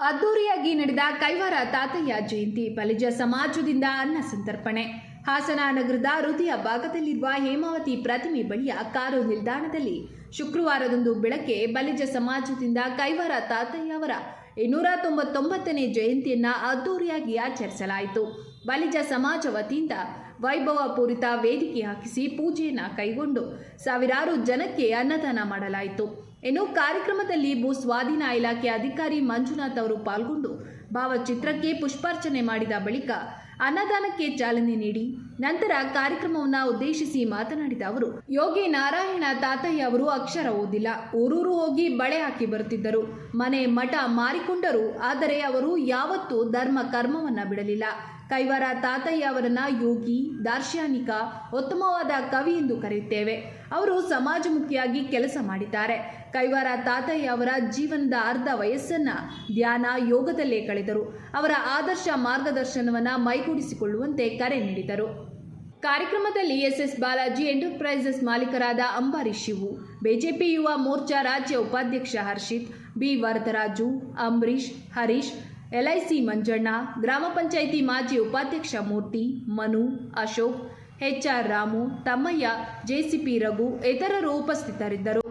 ಅದ್ದೂರಿಯಾಗಿ ನಡೆದ ಕೈವಾರ ತಾತಯ್ಯ ಜಯಂತಿ ಬಲಿಜ ಸಮಾಜದಿಂದ ಅನ್ನ ಸಂತರ್ಪಣೆ. ಹಾಸನ ನಗರದ ಹೃದಯ ಭಾಗದಲ್ಲಿರುವ ಹೇಮಾವತಿ ಪ್ರತಿಮೆ ಬಳಿಯ ಕಾರು ನಿಲ್ದಾಣದಲ್ಲಿ ಶುಕ್ರವಾರದಂದು ಬೆಳಗ್ಗೆ ಬಲಿಜ ಸಮಾಜದಿಂದ ಕೈವಾರ ತಾತಯ್ಯ ಅವರ ಇನ್ನೂರ ತೊಂಬತ್ತೊಂಬತ್ತನೇ ಜಯಂತಿಯನ್ನ ಅದ್ದೂರಿಯಾಗಿ ಆಚರಿಸಲಾಯಿತು. ಬಲಿಜ ಸಮಾಜ ವತಿಯಿಂದ ವೈಭವ ಪೂರಿತ ವೇದಿಕೆ ಹಾಕಿಸಿ ಪೂಜೆಯನ್ನು ಕೈಗೊಂಡು ಸಾವಿರಾರು ಜನಕ್ಕೆ ಅನ್ನದಾನ ಮಾಡಲಾಯಿತು. ಇನ್ನು ಕಾರ್ಯಕ್ರಮದಲ್ಲಿ ಭೂ ಸ್ವಾಧೀನ ಇಲಾಖೆ ಅಧಿಕಾರಿ ಮಂಜುನಾಥ್ ಅವರು ಪಾಲ್ಗೊಂಡು ಭಾವಚಿತ್ರಕ್ಕೆ ಪುಷ್ಪಾರ್ಚನೆ ಮಾಡಿದ ಬಳಿಕ ಅನ್ನದಾನಕ್ಕೆ ಚಾಲನೆ ನೀಡಿ. ನಂತರ ಕಾರ್ಯಕ್ರಮವನ್ನು ಉದ್ದೇಶಿಸಿ ಮಾತನಾಡಿದ ಅವರು, ಯೋಗಿ ನಾರಾಯಣ ತಾತಯ್ಯ ಅವರು ಅಕ್ಷರ ಓದಿಲ್ಲ. ಊರೂರು ಹೋಗಿ ಬಳೆ ಹಾಕಿ ಬರುತ್ತಿದ್ದರು. ಮನೆ ಮಠ ಮಾರಿಕೊಂಡರು. ಆದರೆ ಅವರು ಯಾವತ್ತೂ ಧರ್ಮ ಕರ್ಮವನ್ನ ಬಿಡಲಿಲ್ಲ. ಕೈವಾರ ತಾತಯ್ಯ ಅವರನ್ನ ಯೋಗಿ, ದಾರ್ಶನಿಕ, ಉತ್ತಮವಾದ ಕವಿ ಎಂದು ಕರೆಯುತ್ತೇವೆ. ಅವರು ಸಮಾಜಮುಖಿಯಾಗಿ ಕೆಲಸ ಮಾಡಿದ್ದಾರೆ. ಕೈವಾರ ತಾತಯ್ಯ ಅವರ ಜೀವನದ ಅರ್ಧ ವಯಸ್ಸನ್ನ ಧ್ಯಾನ, ಯೋಗದಲ್ಲೇ ಕಳೆದರು. ಅವರ ಆದರ್ಶ ಮಾರ್ಗದರ್ಶನವನ್ನ ಮೈಗೂಡಿಸಿಕೊಳ್ಳುವಂತೆ ಕರೆ ನೀಡಿದರು. ಕಾರ್ಯಕ್ರಮದಲ್ಲಿ ಎಸ್ಎಸ್ ಬಾಲಾಜಿ ಎಂಟರ್ಪ್ರೈಸಸ್ ಮಾಲೀಕರಾದ ಅಂಬಾರಿ ಶಿವು, ಬಿಜೆಪಿ ಯುವ ಮೋರ್ಚಾ ರಾಜ್ಯ ಉಪಾಧ್ಯಕ್ಷ ಹರ್ಷಿತ್, ಬಿ ವರದರಾಜು ಅಂಬರೀಶ್ ಹರೀಶ್, ಎಲ್ಐಸಿ ಮಂಜಣ್ಣ, ಗ್ರಾಮ ಪಂಚಾಯಿತಿ ಮಾಜಿ ಉಪಾಧ್ಯಕ್ಷ ಮೂರ್ತಿ, ಮನು, ಅಶೋಕ್, ಎಚ್ಆರ್ ರಾಮು, ತಮ್ಮಯ್ಯ, ಜೆಸಿಪಿ ರಘು, ಇತರರು ಉಪಸ್ಥಿತರಿದ್ದರು.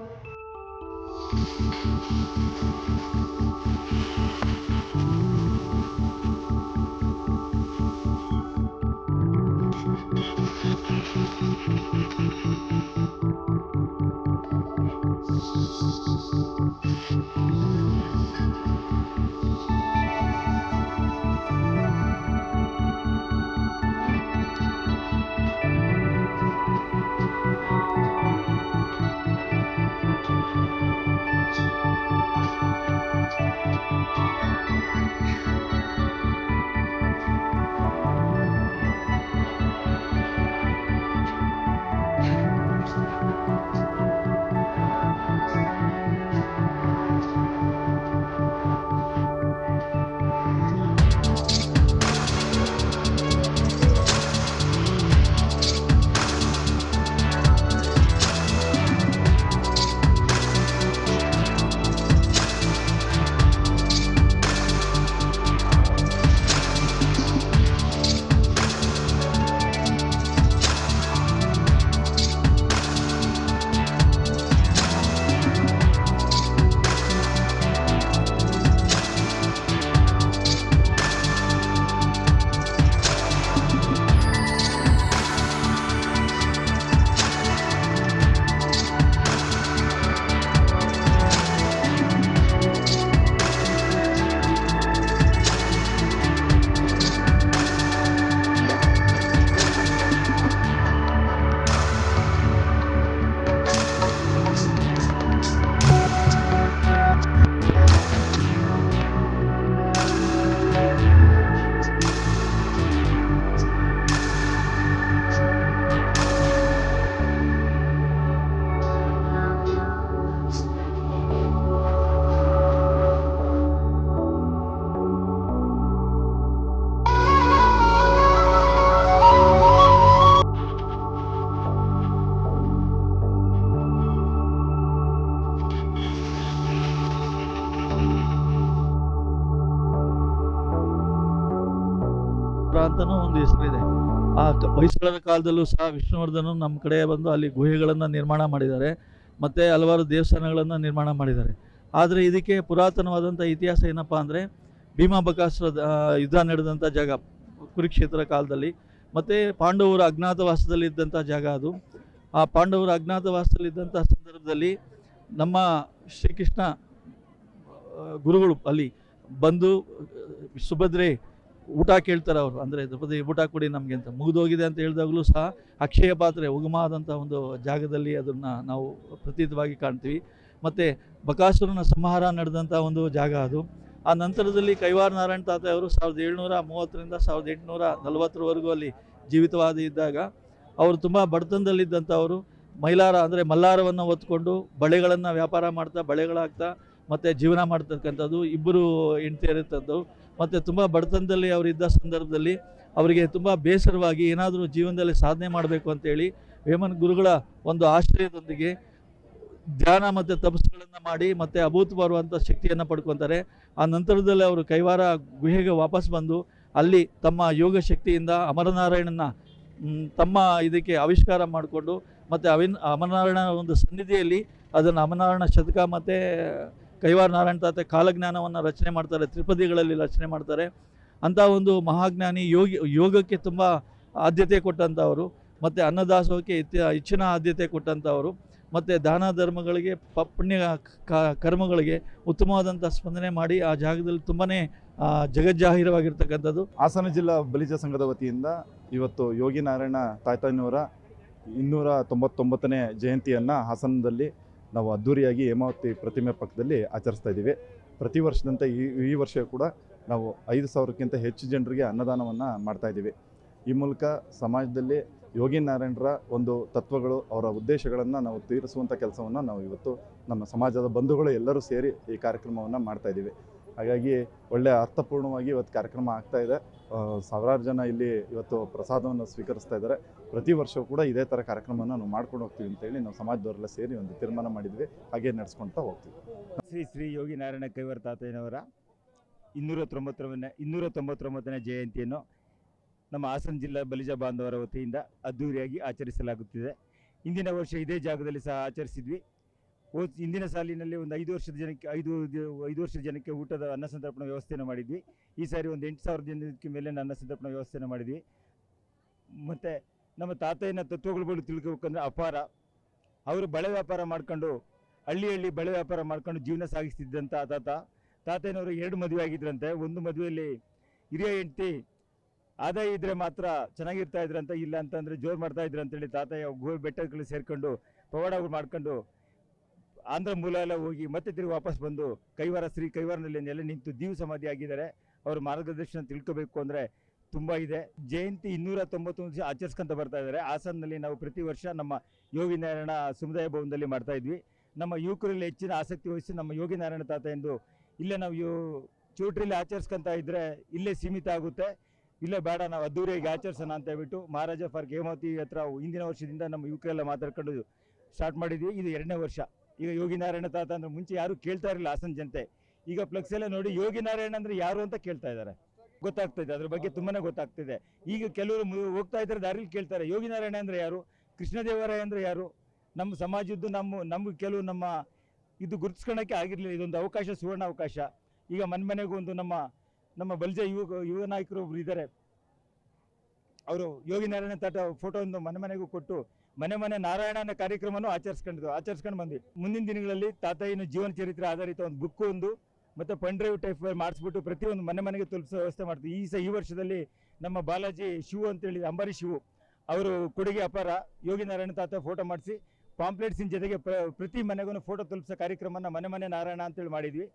ಹೊಯ್ಸಳರ ಕಾಲದಲ್ಲೂ ಸಹ ವಿಷ್ಣುವರ್ಧನ ನಮ್ಮ ಕಡೆ ಬಂದು ಅಲ್ಲಿ ಗುಹೆಗಳನ್ನು ನಿರ್ಮಾಣ ಮಾಡಿದ್ದಾರೆ. ಮತ್ತು ಹಲವಾರು ದೇವಸ್ಥಾನಗಳನ್ನು ನಿರ್ಮಾಣ ಮಾಡಿದ್ದಾರೆ. ಆದರೆ ಇದಕ್ಕೆ ಪುರಾತನವಾದಂಥ ಇತಿಹಾಸ ಏನಪ್ಪ ಅಂದರೆ ಭೀಮಾ ಯುದ್ಧ ನಡೆದಂಥ ಜಾಗ, ಕುರುಕ್ಷೇತ್ರ ಕಾಲದಲ್ಲಿ. ಮತ್ತು ಪಾಂಡವರು ಅಜ್ಞಾತವಾಸದಲ್ಲಿದ್ದಂಥ ಜಾಗ ಅದು. ಆ ಪಾಂಡವರ ಅಜ್ಞಾತವಾಸದಲ್ಲಿದ್ದಂಥ ಸಂದರ್ಭದಲ್ಲಿ ನಮ್ಮ ಶ್ರೀಕೃಷ್ಣ ಗುರುಗಳು ಅಲ್ಲಿ ಬಂದು, ಸುಭದ್ರೆ ಊಟ ಕೇಳ್ತಾರೆ ಅವರು. ಅಂದರೆ ದ್ರೌಪದಿ ಊಟ ಕೊಡಿ ನಮಗೆ ಅಂತ. ಮುಗಿದೋಗಿದೆ ಅಂತ ಹೇಳಿದಾಗಲೂ ಸಹ ಅಕ್ಷಯ ಪಾತ್ರೆ ಉಗಮಾದಂಥ ಒಂದು ಜಾಗದಲ್ಲಿ ಅದನ್ನು ನಾವು ಪ್ರತೀತವಾಗಿ ಕಾಣ್ತೀವಿ. ಮತ್ತು ಬಕಾಸುರನ ಸಂಹಾರ ನಡೆದಂಥ ಒಂದು ಜಾಗ ಅದು. ಆ ನಂತರದಲ್ಲಿ ಕೈವಾರ ನಾರಾಯಣ ತಾತ ಅವರು ಸಾವಿರದ ಏಳ್ನೂರ ಮೂವತ್ತರಿಂದ ಸಾವಿರದ ಎಂಟುನೂರ ನಲವತ್ತರವರೆಗೂ ಅಲ್ಲಿ ಜೀವಿತವಾದ ಇದ್ದಾಗ ಅವರು ತುಂಬ ಬಡತನದಲ್ಲಿದ್ದಂಥವರು ಮೈಲಾರ ಅಂದರೆ ಮಲ್ಲಾರವನ್ನು ಹೊತ್ಕೊಂಡು ಬಳೆಗಳನ್ನು ವ್ಯಾಪಾರ ಮಾಡ್ತಾ ಬಳೆಗಳಾಗ್ತಾ ಮತ್ತು ಜೀವನ ಮಾಡ್ತಕ್ಕಂಥದ್ದು. ಇಬ್ಬರು ಹೆಂಡತಿಯರಿರ್ತದ್ದು ಮತ್ತು ತುಂಬ ಬಡತನದಲ್ಲಿ ಅವರಿದ್ದ ಸಂದರ್ಭದಲ್ಲಿ ಅವರಿಗೆ ತುಂಬ ಬೇಸರವಾಗಿ ಏನಾದರೂ ಜೀವನದಲ್ಲಿ ಸಾಧನೆ ಮಾಡಬೇಕು ಅಂತೇಳಿ ವೇಮನ್ ಗುರುಗಳ ಒಂದು ಆಶ್ರಯದೊಂದಿಗೆ ಧ್ಯಾನ ಮತ್ತು ತಪಸ್ಸುಗಳನ್ನು ಮಾಡಿ ಮತ್ತು ಅಭೂತಪೂರ್ವಂಥ ಶಕ್ತಿಯನ್ನು ಪಡ್ಕೊತಾರೆ. ಆ ನಂತರದಲ್ಲಿ ಅವರು ಕೈವಾರ ಗುಹೆಗೆ ವಾಪಸ್ ಬಂದು ಅಲ್ಲಿ ತಮ್ಮ ಯೋಗ ಶಕ್ತಿಯಿಂದ ಅಮರನಾರಾಯಣನ ತಮ್ಮ ಇದಕ್ಕೆ ಆವಿಷ್ಕಾರ ಮಾಡಿಕೊಂಡು ಮತ್ತು ಅವಿನ್ ಅಮರನಾರಾಯಣ ಒಂದು ಸನ್ನಿಧಿಯಲ್ಲಿ ಅದನ್ನು ಅಮರನಾರಾಯಣ ಶತಕ ಮತ್ತು ಕೈವಾರ ನಾರಾಯಣ ತಾತ ಕಾಲಜ್ಞಾನವನ್ನು ರಚನೆ ಮಾಡ್ತಾರೆ ತ್ರಿಪದಿಗಳಲ್ಲಿ ರಚನೆ ಮಾಡ್ತಾರೆ. ಅಂಥ ಒಂದು ಮಹಾಜ್ಞಾನಿ ಯೋಗಿ, ಯೋಗಕ್ಕೆ ತುಂಬ ಆದ್ಯತೆ ಕೊಟ್ಟಂಥವರು, ಮತ್ತು ಅನ್ನದಾಸೋಹಕ್ಕೆ ಹೆಚ್ಚಿನ ಆದ್ಯತೆ ಕೊಟ್ಟಂಥವರು, ಮತ್ತು ದಾನ ಧರ್ಮಗಳಿಗೆ ಪ, ಪುಣ್ಯ ಕರ್ಮಗಳಿಗೆ ಉತ್ತಮವಾದಂಥ ಸ್ಪಂದನೆ ಮಾಡಿ ಆ ಜಾಗದಲ್ಲಿ ತುಂಬಾ ಜಗಜ್ಜಾಹೀರವಾಗಿರ್ತಕ್ಕಂಥದ್ದು. ಹಾಸನ ಜಿಲ್ಲಾ ಬಲಿಜ ಸಂಘದ ವತಿಯಿಂದ ಇವತ್ತು ಯೋಗಿ ನಾರಾಯಣ ತಾಯ್ತಾನವರ ಇನ್ನೂರ ತೊಂಬತ್ತೊಂಬತ್ತನೇ ಜಯಂತಿಯನ್ನು ಹಾಸನದಲ್ಲಿ ನಾವು ಅದ್ಧೂರಿಯಾಗಿ ಹೇಮಾವತಿ ಪ್ರತಿಮೆ ಪಕ್ಕದಲ್ಲಿ ಆಚರಿಸ್ತಾ ಇದ್ದೀವಿ. ಪ್ರತಿ ವರ್ಷದಂತೆ ಈ ಈ ವರ್ಷ ಕೂಡ ನಾವು ಐದು ಸಾವಿರಕ್ಕಿಂತ ಹೆಚ್ಚು ಜನರಿಗೆ ಅನ್ನದಾನವನ್ನು ಮಾಡ್ತಾ ಇದ್ದೀವಿ. ಈ ಮೂಲಕ ಸಮಾಜದಲ್ಲಿ ಯೋಗಿ ನಾರಾಯಣರ ಒಂದು ತತ್ವಗಳು ಅವರ ಉದ್ದೇಶಗಳನ್ನು ನಾವು ತೀರಿಸುವಂಥ ಕೆಲಸವನ್ನು ನಾವು ಇವತ್ತು ನಮ್ಮ ಸಮಾಜದ ಬಂಧುಗಳು ಎಲ್ಲರೂ ಸೇರಿ ಈ ಕಾರ್ಯಕ್ರಮವನ್ನು ಮಾಡ್ತಾ ಇದ್ದೀವಿ. ಹಾಗಾಗಿ ಒಳ್ಳೆಯ ಅರ್ಥಪೂರ್ಣವಾಗಿ ಇವತ್ತು ಕಾರ್ಯಕ್ರಮ ಆಗ್ತಾ ಇದೆ. ಆ, ಸಾವಿರಾರು ಜನ ಇಲ್ಲಿ ಇವತ್ತು ಪ್ರಸಾದವನ್ನು ಸ್ವೀಕರಿಸ್ತಾ ಇದ್ದಾರೆ. ಪ್ರತಿ ವರ್ಷವೂ ಕೂಡ ಇದೇ ಥರ ಕಾರ್ಯಕ್ರಮವನ್ನು ನಾವು ಮಾಡ್ಕೊಂಡು ಹೋಗ್ತೀವಿ ಅಂತೇಳಿ ನಾವು ಸಮಾಜದವರೆಲ್ಲ ಸೇರಿ ಒಂದು ತೀರ್ಮಾನ ಮಾಡಿದ್ವಿ. ಹಾಗೆ ನಡೆಸ್ಕೊಳ್ತಾ ಹೋಗ್ತೀವಿ. ಶ್ರೀ ಶ್ರೀ ಯೋಗಿ ನಾರಾಯಣ ಕೈವರ್ ತಾತಯ್ಯನವರ ಇನ್ನೂರ ತೊಂಬತ್ತೊಂಬತ್ತನೇ ಇನ್ನೂರ ತೊಂಬತ್ತೊಂಬತ್ತನೇ ಜಯಂತಿಯನ್ನು ನಮ್ಮ ಹಾಸನ ಜಿಲ್ಲಾ ಬಲಿಜ ಬಾಂಧವರ ವತಿಯಿಂದ ಅದ್ದೂರಿಯಾಗಿ ಆಚರಿಸಲಾಗುತ್ತಿದೆ. ಇಂದಿನ ವರ್ಷ ಇದೇ ಜಾಗದಲ್ಲಿ ಸಹ ಆಚರಿಸಿದ್ವಿ. ಹೋದ್ ಇಂದಿನ ಸಾಲಿನಲ್ಲಿ ಒಂದು ಐದು ವರ್ಷದ ಜನಕ್ಕೆ, ಐದು ಐದು ವರ್ಷದ ಜನಕ್ಕೆ ಊಟದ ಅನ್ನ ಸಂತರ್ಪಣಾ ವ್ಯವಸ್ಥೆಯನ್ನು ಮಾಡಿದ್ವಿ. ಈ ಸಾರಿ ಒಂದು ಎಂಟು ಸಾವಿರ ಜನಕ್ಕೆ ಮೇಲೆ ಅನ್ನ ಸಂತರ್ಪಣಾ ವ್ಯವಸ್ಥೆಯನ್ನು ಮಾಡಿದ್ವಿ. ಮತ್ತು ನಮ್ಮ ತಾತಯ್ಯನ ತತ್ವಗಳ ತಿಳ್ಕೊಬೇಕಂದ್ರೆ ಅಪಾರ. ಅವರು ಬಳೆ ವ್ಯಾಪಾರ ಮಾಡ್ಕೊಂಡು, ಹಳ್ಳಿ ಹಳ್ಳಿ ಬಳೆ ವ್ಯಾಪಾರ ಮಾಡ್ಕೊಂಡು ಜೀವನ ಸಾಗಿಸ್ತಿದ್ದಂಥ ತಾತ. ತಾತಯ್ಯನವರು ಎರಡು ಮದುವೆ ಆಗಿದ್ರಂತೆ. ಒಂದು ಮದುವೆಯಲ್ಲಿ ಹಿರಿಯ ಹೆಂಡತಿ ಆದಾಯ ಇದ್ದರೆ ಮಾತ್ರ ಚೆನ್ನಾಗಿರ್ತಾ ಇದ್ರಂತ, ಇಲ್ಲ ಅಂತಂದರೆ ಜೋರು ಮಾಡ್ತಾ ಇದ್ರು ಅಂತೇಳಿ ತಾತಯ್ಯ ಗೋ ಬೆಟ್ಟಗಳು ಸೇರ್ಕೊಂಡು ಪವಾಡಗಳು ಮಾಡ್ಕೊಂಡು ಆಂಧ್ರ ಮೂಲ ಎಲ್ಲ ಹೋಗಿ ಮತ್ತೆ ತಿರುಗಿ ವಾಪಸ್ ಬಂದು ಕೈವಾರ ಶ್ರೀ ಕೈವಾರನಲ್ಲಿ ನೆಲೆ ನಿಂತು ದೀವ ಸಮಾಧಿ ಆಗಿದ್ದಾರೆ. ಅವ್ರ ಮಾರ್ಗದರ್ಶನ ತಿಳ್ಕೋಬೇಕು ಅಂದರೆ ತುಂಬ ಇದೆ. ಜಯಂತಿ ಇನ್ನೂರ ತೊಂಬತ್ತೊಂದು ದಿವಸ ಆಚರಿಸ್ಕೊಂತ ಬರ್ತಾ ಇದ್ದಾರೆ. ಹಾಸನಲ್ಲಿ ನಾವು ಪ್ರತಿ ವರ್ಷ ನಮ್ಮ ಯೋಗಿ ನಾರಾಯಣ ಸಮುದಾಯ ಭವನದಲ್ಲಿ ಮಾಡ್ತಾ ಇದ್ವಿ. ನಮ್ಮ ಯುವಕರಲ್ಲಿ ಹೆಚ್ಚಿನ ಆಸಕ್ತಿ ವಹಿಸಿ ನಮ್ಮ ಯೋಗಿ ನಾರಾಯಣ ತಾತ ಎಂದು ಇಲ್ಲೇ ನಾವು ಯೋ ಚೌಟ್ರಿಲಿ ಆಚರಿಸ್ಕೊಂತ ಇದ್ದರೆ ಇಲ್ಲೇ ಸೀಮಿತ ಆಗುತ್ತೆ. ಇಲ್ಲೇ ಬೇಡ, ನಾವು ಅದ್ದೂರಿಯಾಗಿ ಆಚರಿಸೋಣ ಅಂತ ಹೇಳ್ಬಿಟ್ಟು ಮಹಾರಾಜ ಫಾರ್ ಹೇಮಾವತಿ ಹತ್ರ ಹಿಂದಿನ ವರ್ಷದಿಂದ ನಮ್ಮ ಯುವಕರೆಲ್ಲ ಮಾತಾಡ್ಕೊಂಡು ಸ್ಟಾರ್ಟ್ ಮಾಡಿದ್ವಿ. ಇದು ಎರಡನೇ ವರ್ಷ. ಈಗ ಯೋಗಿ ನಾರಾಯಣ ತಾತ ಅಂದ್ರೆ ಮುಂಚೆ ಯಾರು ಕೇಳ್ತಾ ಇರಲಿಲ್ಲ ಹಾಸನ ಜನತೆ. ಈಗ ಫ್ಲೆಕ್ಸ್ ಎಲ್ಲ ನೋಡಿ ಯೋಗಿ ನಾರಾಯಣ ಅಂದ್ರೆ ಯಾರು ಅಂತ ಕೇಳ್ತಾ ಇದ್ದಾರೆ. ಗೊತ್ತಾಗ್ತಿದೆ, ಅದ್ರ ಬಗ್ಗೆ ತುಂಬಾನೇ ಗೊತ್ತಾಗ್ತಿದೆ. ಈಗ ಕೆಲವರು ಹೋಗ್ತಾ ಇದ್ರೆ ದಾರಿಲಿ ಕೇಳ್ತಾರೆ, ಯೋಗಿ ನಾರಾಯಣ ಅಂದ್ರೆ ಯಾರು? ಕೃಷ್ಣದೇವರಾಯ ಅಂದ್ರೆ ಯಾರು? ನಮ್ಮ ಸಮಾಜದ್ದು ನಮ್ಮ ನಮ್ಗೆ ಕೆಲವು ನಮ್ಮ ಇದು ಗುರುತಿಸ್ಕೊಳಕ್ಕೆ ಆಗಿರಲಿಲ್ಲ, ಇದೊಂದು ಅವಕಾಶ, ಸುವರ್ಣ ಅವಕಾಶ. ಈಗ ಮನೆ ಮನೆಗೂ ಒಂದು ನಮ್ಮ ನಮ್ಮ ಬಲ್ಜ ಯುವ ಯುವ ನಾಯಕರು ಒಬ್ರು ಇದ್ದಾರೆ ಅವರು ಯೋಗಿ ನಾರಾಯಣ ತಾಟ ಫೋಟೋ ಒಂದು ಮನೆ ಮನೆಗೂ ಕೊಟ್ಟು ಮನೆ ಮನೆ ನಾರಾಯಣನ ಕಾರ್ಯಕ್ರಮನೂ ಆಚರಿಸ್ಕೊಂಡಿದ್ದು, ಆಚರಿಸ್ಕೊಂಡು ಬಂದ್ವಿ. ಮುಂದಿನ ದಿನಗಳಲ್ಲಿ ತಾತಯ್ಯನ ಜೀವನ ಚರಿತ್ರೆ ಆಧಾರಿತ ಒಂದು ಬುಕ್ ಒಂದು, ಮತ್ತೆ ಪೆನ್ ಡ್ರೈವ್ ಟೈಪ್ ಮಾಡಿಸ್ಬಿಟ್ಟು ಪ್ರತಿಯೊಂದು ಮನೆ ಮನೆಗೆ ತಲುಪಿಸೋ ವ್ಯವಸ್ಥೆ ಮಾಡ್ತೀವಿ. ಈ ಸಹ ಈ ವರ್ಷದಲ್ಲಿ ನಮ್ಮ ಬಾಲಾಜಿ ಶಿವು ಅಂತೇಳಿ ಅಂಬರೀಶ್ ಶಿವು, ಅವರು ಕೊಡುಗೆ ಅಪಾರ. ಯೋಗಿ ನಾರಾಯಣ ತಾತ ಫೋಟೋ ಮಾಡಿಸಿ ಪಾಂಪ್ಲೆಟ್ಸಿನ ಜೊತೆಗೆ ಪ್ರ- ಪ್ರತಿ ಮನೆಗೂ ಫೋಟೋ ತಲುಪಿಸೋ ಕಾರ್ಯಕ್ರಮನ ಮನೆ ಮನೆ ನಾರಾಯಣ ಅಂತೇಳಿ ಮಾಡಿದ್ವಿ.